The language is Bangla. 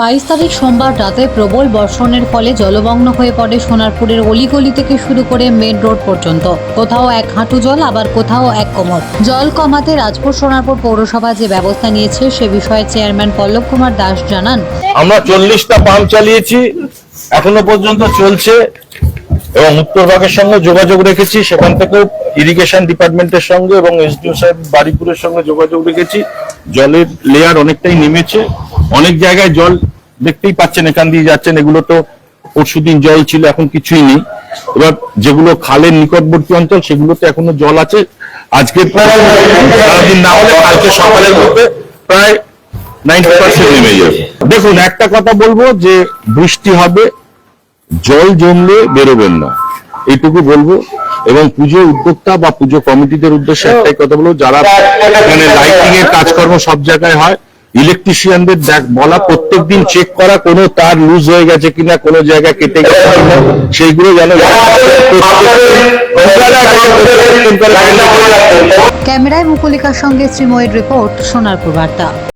বাইশ তারিখ সোমবার রাতে প্রবল বর্ষণের ফলে জলমগ্ন হয়ে পড়ে সোনারপুরের অলিগলি থেকে শুরু করে মেন রোড পর্যন্ত। কোথাও এক হাঁটু জল, আবার কোথাও এক কোমর। জল কমাতে রাজপুর সোনারপুর পৌরসভা যে ব্যবস্থা নিয়েছে, সে বিষয়ে চেয়ারম্যান পল্লব কুমার দাস জানান। আমরা চল্লিশটা পাম্প চালিয়েছি, এখনও পর্যন্ত চলছে এবং উত্তরভাগের সঙ্গে যোগাযোগ রেখেছি, সেখান থেকে ইরিগেশন ডিপার্টমেন্টের সঙ্গে এবং এসডিও সাহেব বাড়িপুরের সঙ্গে যোগাযোগ রেখেছি। জলের লেয়ার অনেকটাই নেমেছে। অনেক জায়গায় জল দেখতেই পাচ্ছেন, এখান দিয়ে যাচ্ছেন, এগুলো তো পরশুদিন জল ছিল, এখন কিছুই নেই। এবার যেগুলো খালের নিকটবর্তী অঞ্চল, সেগুলোতে এখনও জল আছে। আজকে না হলে কালকে সকালের মধ্যে প্রায় নাইনটি পার্সেন্ট নেমে যাবে। দেখুন, একটা কথা বলব যে বৃষ্টি হবে, জল জমলে বেরোবেন না। এইটুকু বলব। এবং পুজো উদ্যোক্তা বা পুজো কমিটিদের উদ্দেশ্যে একটাই কথা বলব, যারা মানে লাইটিং এর কাজকর্ম সব জায়গায় হয় ইলেকট্রিশিয়ানদের দেখ, বলা প্রত্যেক দিন চেক করা, কোনো তার লুজ হয়ে গেছে কিনা, কোনো জায়গায় কেটে গেছে কিনা, সেইগুলো যেন ক্যামেরায় মুকুলিকার সঙ্গে শ্রীময়ের রিপোর্ট, সোনারপুর বার্তা।